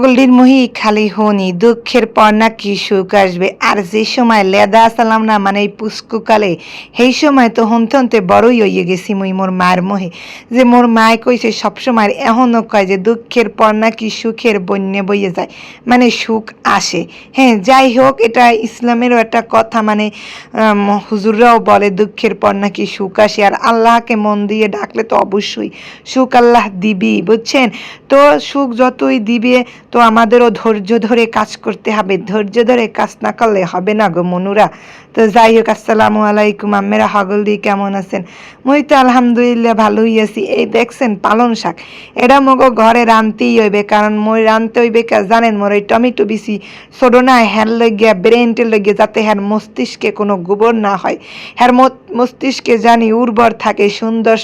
হগলির মহি, খালি হনি, দুঃখের পর নাকি সুখ আসবে। আর যে সময় লেদা আসালাম না মানে এই পুষ্কুকালে, সেই সময় তো হনতে হনতে বড়ই হইয়ে গেছি মুই মোর মার মোহে। যে মোর মায় কইছে সবসময় এখনও কয় যে দুঃখের পর নাকি সুখের বন্যে বইয়ে যায় মানে সুখ আসে। হ্যাঁ যাই হোক, এটা ইসলামেরও একটা কথা মানে হুজুররাও বলে দুঃখের পর নাকি সুখ আসে। আর আল্লাহকে মন দিয়ে ডাকলে তো অবশ্যই সুখ আল্লাহ দিবি, বুঝছেন? তো সুখ যতই দিবে তো আমাদেরও ধৈর্য ধরে কাজ করতে হবে। ধৈর্য ধরে কাজ না করলে হবে না গো মনুরা। তো যাই হোক, আসসালামু আলাইকুম। আম্মেরা হগল দি কেমন আছেন? মুই তো আলহামদুলিল্লাহ ভালোই আছি। এই দেখছেন পালন শাক। এটা মগো ঘরে রানতেই হইবে, কারণ মই রানতে হইবে কা জানেন? মোর এই টমেটো বেশি ছোট না হ্যার লইগিয়া ব্রেনটের লইগিয়া যাতে হ্যার মস্তিষ্কে কোনো গোবর না হয়। হ্যার মস্তিষ্কে জানি উর্বর থাকে, সুন্দর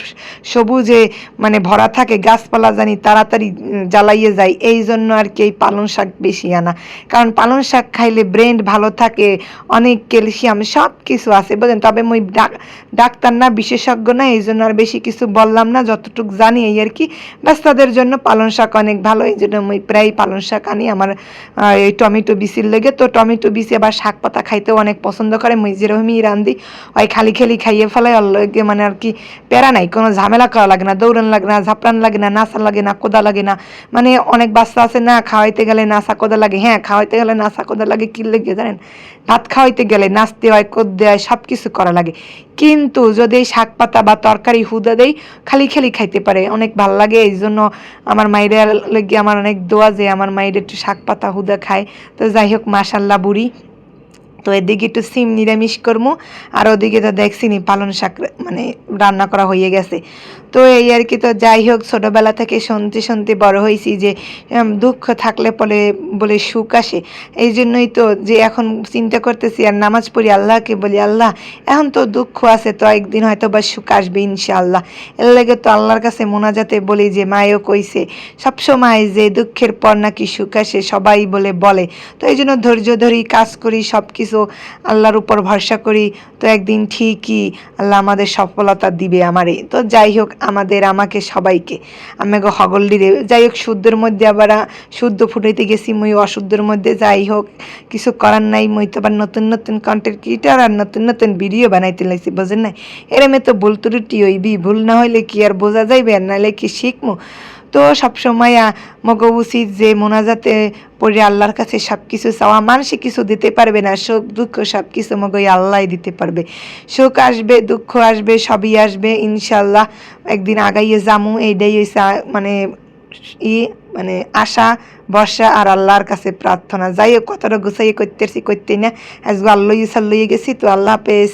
সবুজে মানে ভরা থাকে, গাছপালা জানি তাড়াতাড়ি জ্বালাইয়ে যায়। এই জন্য আর এই পালং শাক বেশি আনা। কারণ পালং শাক খাইলে ব্রেন ভালো থাকে, অনেক ক্যালসিয়াম সব কিছু আছে বুঝলেন তবে মই ডাক- ডাক্তার না, বিশেষজ্ঞ না, এই জন্য আর বেশি কিছু বললাম না, যতটুকু জানি এই আর কি। ব্যাস তাদের জন্য পালং শাক অনেক ভালো, এই জন্য মই প্রায় পালং শাক আনি। আমার এই টমেটো বিচির লেগে। তো টমেটো বিচি আবার শাক পাতা খাইতেও অনেক পছন্দ করে। মই যেরকমই রান্ধি, ওই খালি খালি খাইয়ে ফেলাই লগে মানে আর কি প্যারা নাই। কোনো ঝামেলা করা লাগে না, দৌড়ান লাগে না, ঝাপড়ান লাগে না নাচা লাগে না, কোদা লাগে না। মানে অনেক বাচ্চা আছে না খাওয়াইতে গেলে নাচা কোদা লাগে? হ্যাঁ খাওয়াইতে গেলে নাচা কোদা লাগে কি লেগে জানেন? ভাত খাওয়াইতে গেলে নাচতে হয়, কদ্দে হয় সব কিছু করা লাগে। কিন্তু যদি এই শাক পাতা বা তরকারি হুদা দেই, খালি খালি খাইতে পারে। অনেক ভালো লাগে, এই জন্য আমার মায়ের লেগে আমার অনেক দোয়া যে আমার মায়ের একটু শাক পাতা হুদা খায়। তো যাই হোক মাসাল্লা বুড়ি। তো এদিকে একটু সিম নিরামিষ করব আর ওদিকে তো দেখছিনি পালন শাক মানে রান্না করা হয়ে গেছে। তো এই আর কি তো যাই হোক, ছোটোবেলা থেকে শুনতে শুনতে বড় হয়েছি যে দুঃখ থাকলে পরে বলে সুখ আসে। এই জন্যই তো যে এখন চিন্তা করতেছি, আর নামাজ পড়ি আল্লাহকে বলি, আল্লাহ, এখন তো দুঃখ আছে, তো একদিন হয়তো বা সুখ আসবে ইনশাআল্লাহ। এর লেগে তো আল্লাহর কাছে মোনাজাতে বলি যে, মায়ও কইছে, সবসময় যে দুঃখের পর নাকি সুখ আসে, সবাই বলে বলে। তো এই জন্য ধৈর্য ধরি কাজ করি সব কিছু আল্লাহর উপর ভরসা করি, তো একদিন ঠিকই আল্লাহ আমাদের সফলতা দিবে আমারে। তো যাই হোক, আমাদের, আমাকে, সবাইকে। আমাকে হগল দিলে যাই হোক, শুদ্ধের মধ্যে আবার শুদ্ধ ফুটাইতে গেছি, মই অশুদ্ধের মধ্যে যাই হোক, কিছু করার নাই, মই তো আবার নতুন নতুন কন্টেন্ট ক্রিয়েটার আর নতুন নতুন ভিডিও বানাইতে লাগছি, বোঝেন নাই? এরমে তো ভুল ত্রুটি হইবি, ভুল না হইলে কি আর বোঝা যাইবে? আর নাহলে কি শিখমু? তো সবসময় মগ উচিত যে মোনাজাতে পড়ে আল্লাহর কাছে সব কিছু চাওয়া মানুষে কিছু দিতে পারবে না, সুখ, দুঃখ সব কিছু মগই আল্লাহ দিতে পারবে। সুখ আসবে, দুঃখ আসবে, সবই আসবে ইনশাল্লাহ একদিন আগাইয়ে জামু এইটাই মানে ই মানে আশা বর্ষা আর আল্লাহর কাছে প্রার্থনা। যাই হোক, কতটা গুছাইয়ে করতেছি করতে না। আজকে আল্লাহ সাল্লাইয়ে গেছি, তো আল্লাহ হাফেজ।